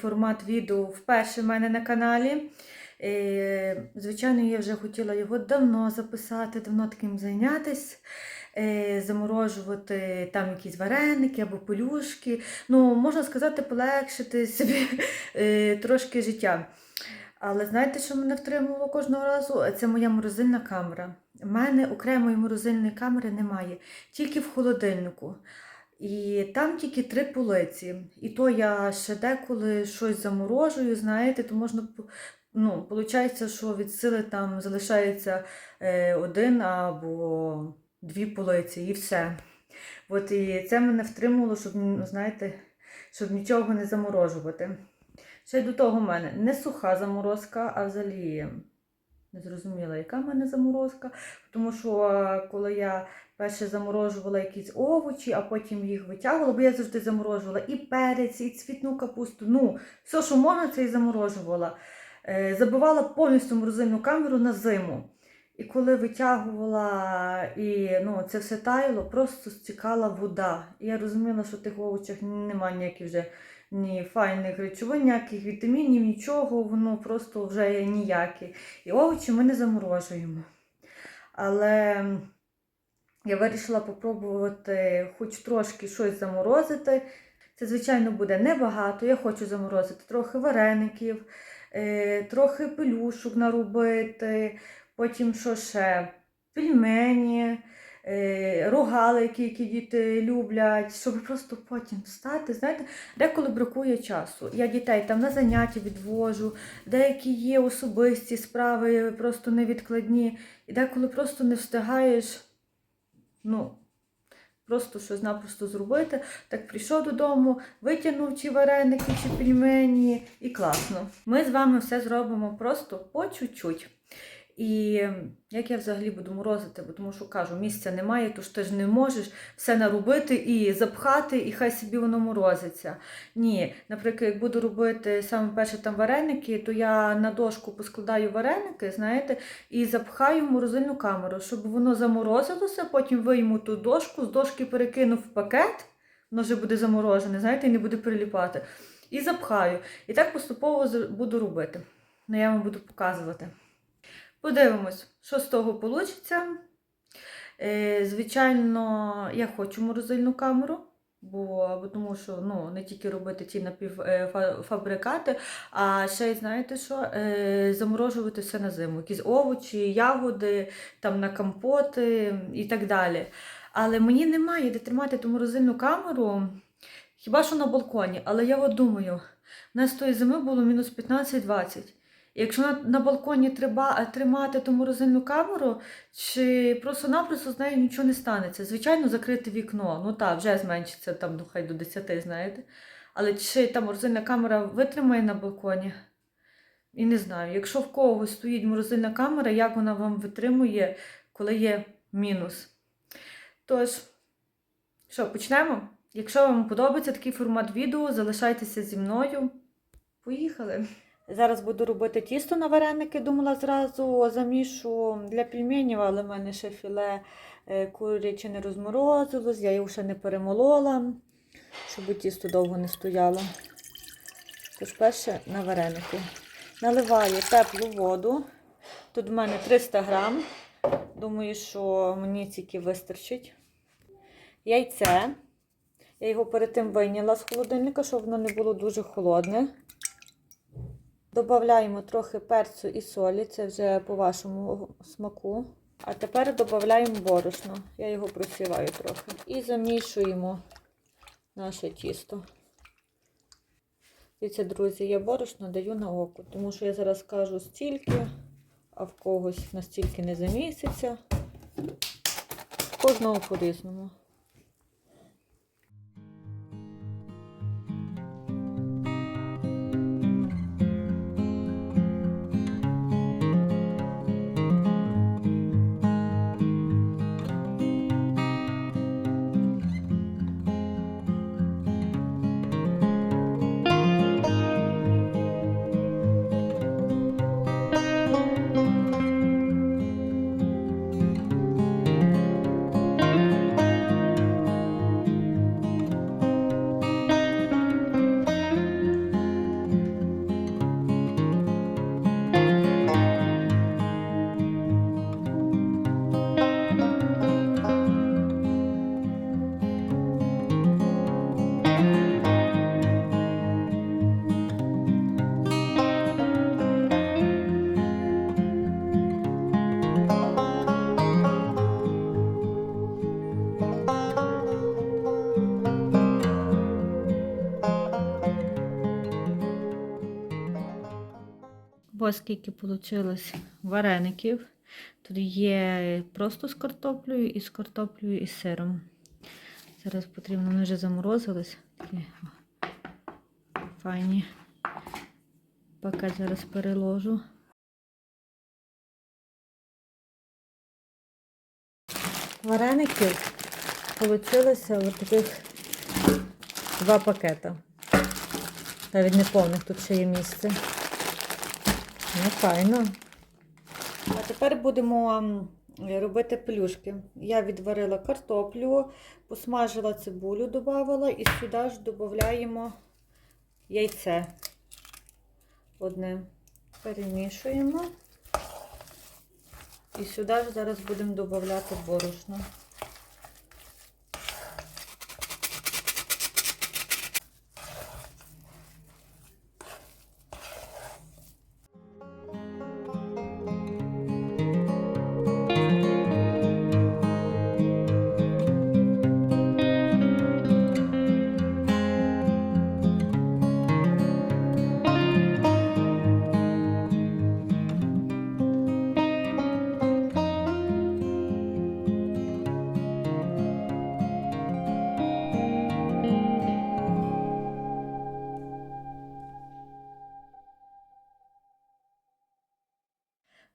формат відео вперше в мене на каналі. Е, Звичайно, я вже хотіла його давно записати, давно таким зайнятися, е, заморожувати там якісь вареники або пелюшки. Ну, можна сказати, полегшити собі е, трошки життя. Але знаєте, що мене втримувало кожного разу? Це моя морозильна камера. У мене окремої морозильної камери немає, тільки в холодильнику. І там тільки три полиці. І то я ще деколи щось заморожую, знаєте, то можна, ну, виходить, що від сили там залишається е, один або дві полиці, і все. От і це мене втримувало, щоб, ну, знаєте, щоб нічого не заморожувати. Ще й до того в мене не суха заморозка, а взагалі не зрозуміла, яка в мене заморозка. Тому що коли я перше заморожувала якісь овочі, а потім їх витягувала, бо я завжди заморожувала і перець, і цвітну капусту. Ну, все, що можна, це і заморожувала. Е, Забивала повністю морозильну камеру на зиму. І коли витягувала і ну, це все таяло, просто стікала вода. І я розуміла, що в тих овочах немає ніяких вже ні файних речовин, ніяких вітамінів, нічого, воно просто вже ніяке. І овочі ми не заморожуємо. Але я вирішила попробувати хоч трошки щось заморозити. Це, звичайно, буде небагато. Я хочу заморозити трохи вареників, е, трохи пелюшок наробити, потім що ще? Пельмені, е, рогалики, які діти люблять, щоб просто потім встати. Знаєте, деколи бракує часу. Я дітей там на заняття відвожу, деякі є особисті справи, просто невідкладні, і деколи просто не встигаєш. Ну, просто щось напросто зробити. Так прийшов додому, витягнув чи вареники, чи пельмені, і класно. Ми з вами все зробимо просто по чуть-чуть. І як я взагалі буду морозити, бо тому що кажу, місця немає, тож ти ж не можеш все наробити і запхати, і хай собі воно морозиться. Ні, наприклад, як буду робити саме перше там вареники, то я на дошку поскладаю вареники, знаєте, і запхаю в морозильну камеру, щоб воно заморозилося, потім вийму ту дошку, з дошки перекину в пакет, воно вже буде заморожене, знаєте, і не буде приліпати. І запхаю. І так поступово буду робити. Ну, я вам буду показувати. Подивимось, що з того вийде. Е, звичайно, я хочу морозильну камеру, бо, тому що ну, не тільки робити ті напівфабрикати, а ще й знаєте що, е, заморожувати все на зиму. Якісь овочі, ягоди, там на компоти і так далі. Але мені немає де тримати ту морозильну камеру, хіба що на балконі. Але я от думаю, у нас тої зими було мінус 15-20. Якщо на, на балконі треба тримати ту морозильну камеру, чи просто-напросто з нею нічого не станеться. Звичайно, закрити вікно. Ну так, вже зменшиться там, ну хай до 10, знаєте. Але чи та морозильна камера витримає на балконі? І не знаю. Якщо в когось стоїть морозильна камера, як вона вам витримує, коли є мінус. Тож, що, почнемо? Якщо вам подобається такий формат відео, залишайтеся зі мною. Поїхали! Зараз буду робити тісто на вареники. Думала зразу замішу для пельменів, але в мене ще філе е, куряче не розморозилось, я його ще не перемолола, щоб тісто довго не стояло. Тож перше на вареники. Наливаю теплу воду. Тут в мене 300 грам. Думаю, що мені тільки вистачить. Яйце. Я його перед тим вийняла з холодильника, щоб воно не було дуже холодне. Додаємо трохи перцю і солі, це вже по вашому смаку. А тепер додаємо борошно. Я його просіваю трохи. І замішуємо наше тісто. Дивіться, друзі, я борошно даю на око, тому що я зараз кажу стільки, а в когось настільки не заміситься. Кожного по-різному. Ось скільки вийшло вареників. Тут є просто з картоплею і з картоплею і з сиром. Зараз потрібно, вони вже заморозились. Файні. Пакет зараз переложу. Вареників вийшло ось таких два пакета. Навіть не повних тут ще є місце. Ну, файно. А тепер будемо робити пелюшки. Я відварила картоплю, посмажила цибулю, додавала і сюди ж додаємо яйце. Одне перемішуємо. І сюди ж зараз будемо додавати борошно.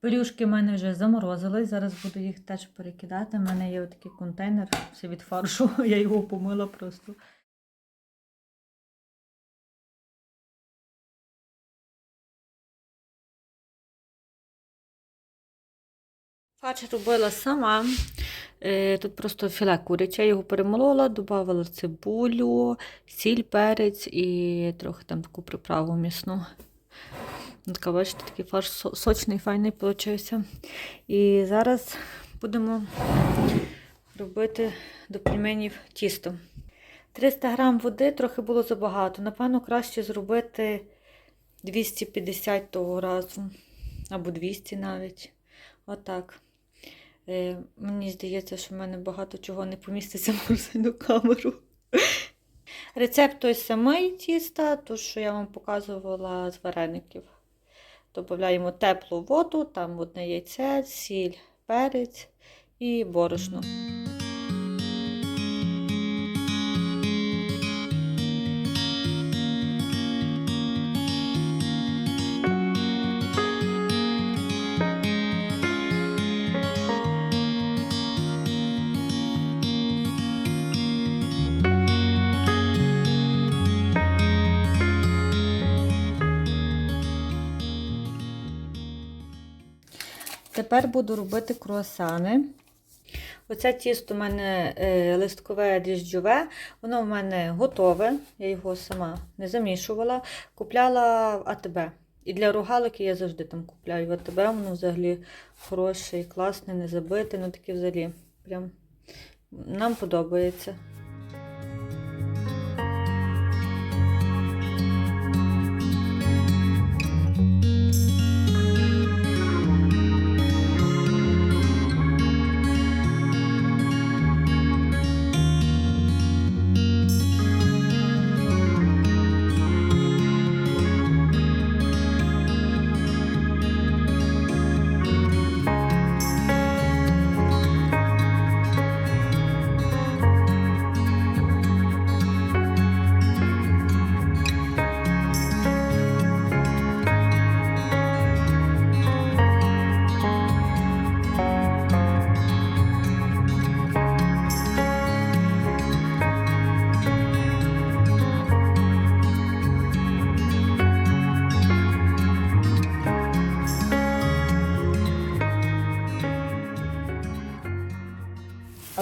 Пелюшки в мене вже заморозились, зараз буду їх теж перекидати. У мене є отакий контейнер, все від фаршу, я його помила просто. Фарш робила сама. Е, Тут просто філе куряче, його перемолола, додавала цибулю, сіль, перець і трохи там таку приправу м'ясну. Така, бачите, такий фарш сочний, файний получився. І зараз будемо робити до пельменів тісто. 300 грам води трохи було забагато. Напевно, краще зробити 250 того разу. Або 200 навіть. Отак. Е, мені здається, що в мене багато чого не поміститься в морозильну камеру. Рецепт той самий тіста, то що я вам показувала з вареників. Додаємо теплу воду, там одне яйце, сіль, перець і борошно. Тепер буду робити круасани. Оце тісто у мене е, листкове дріжджове, воно в мене готове, я його сама не замішувала. Купляла в АТБ. І для рогалики я завжди там купляю в АТБ, воно взагалі хороше і класне, не забите, ну таке взагалі. Прям нам подобається.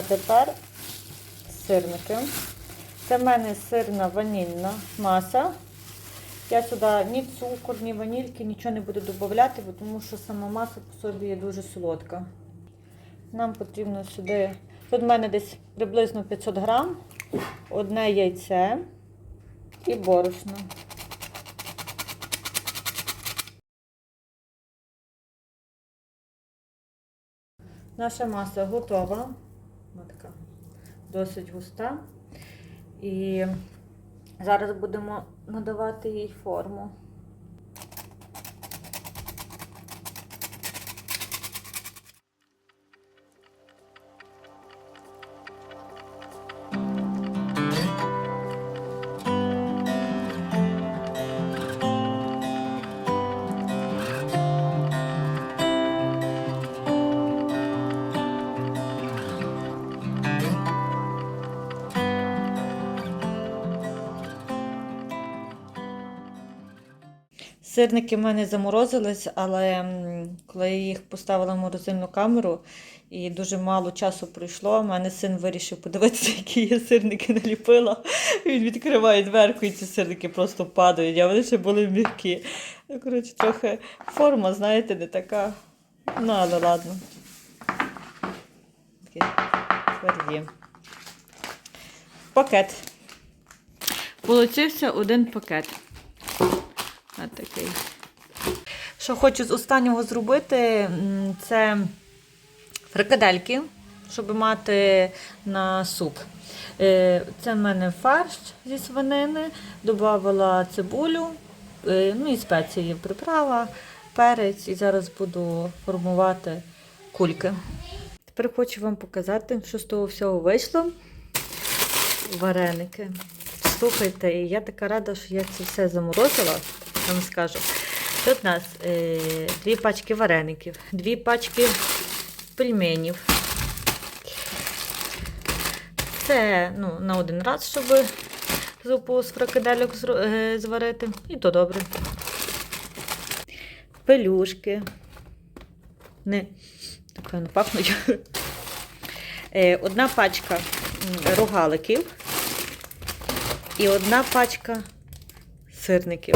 Тепер сирники. Це в мене сирна ванільна маса. Я сюди ні цукор, ні ванільки, нічого не буду додавати, тому що сама маса по собі є дуже солодка. Нам потрібно сюди. Тут в мене десь приблизно 500 грам, одне яйце і борошно. Наша маса готова. Вона така досить густа. І зараз будемо надавати їй форму. Сирники в мене заморозились, але коли я їх поставила в морозильну камеру і дуже мало часу пройшло, в мене син вирішив подивитися, які я сирники наліпила. Він відкриває дверку, і ці сирники просто падають, а вони ще були м'які. Ну, коротше, трохи форма, знаєте, не така. Ну, але ладно. Такі тверді. Пакет. Получився один пакет. Ось такий. Що хочу з останнього зробити, це фрикадельки, щоб мати на суп. Е, Це в мене фарш зі свинини, додавала цибулю, е, ну і спеції, приправа, перець, і зараз буду формувати кульки. Тепер хочу вам показати, що з того всього вийшло. Вареники. Слухайте, я така рада, що я це все заморозила, вам скажу. Тут у нас е, дві пачки вареників, дві пачки пельменів. Це ну, на один раз, щоб зупу з фрикадельок е, зварити. І то добре. Пелюшки. Не, не пахнуть. Е, Одна пачка рогаликів і одна пачка сирників.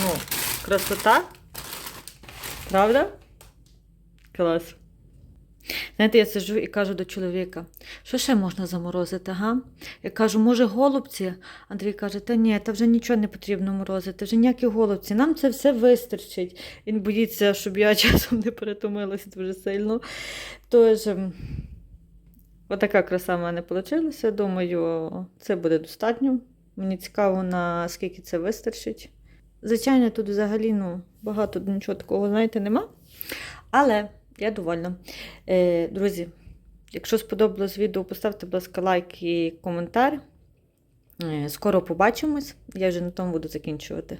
Ну, красота. Правда? Клас. Знаєте, я сиджу і кажу до чоловіка, що ще можна заморозити, га? Я кажу, може, голубці? Андрій каже, та ні, та вже нічого не потрібно морозити, вже ніякі голубці, нам це все вистачить. Він боїться, щоб я часом не перетомилася дуже сильно. Тож, ем, отака краса в мене вийшла. Думаю, це буде достатньо. Мені цікаво, наскільки це вистачить. Звичайно, тут взагалі ну, багато нічого такого, знаєте, нема. Але я довольна. Е, друзі, якщо сподобалось відео, поставте, будь ласка, лайк і коментар. Е, скоро побачимось. Я вже на тому буду закінчувати.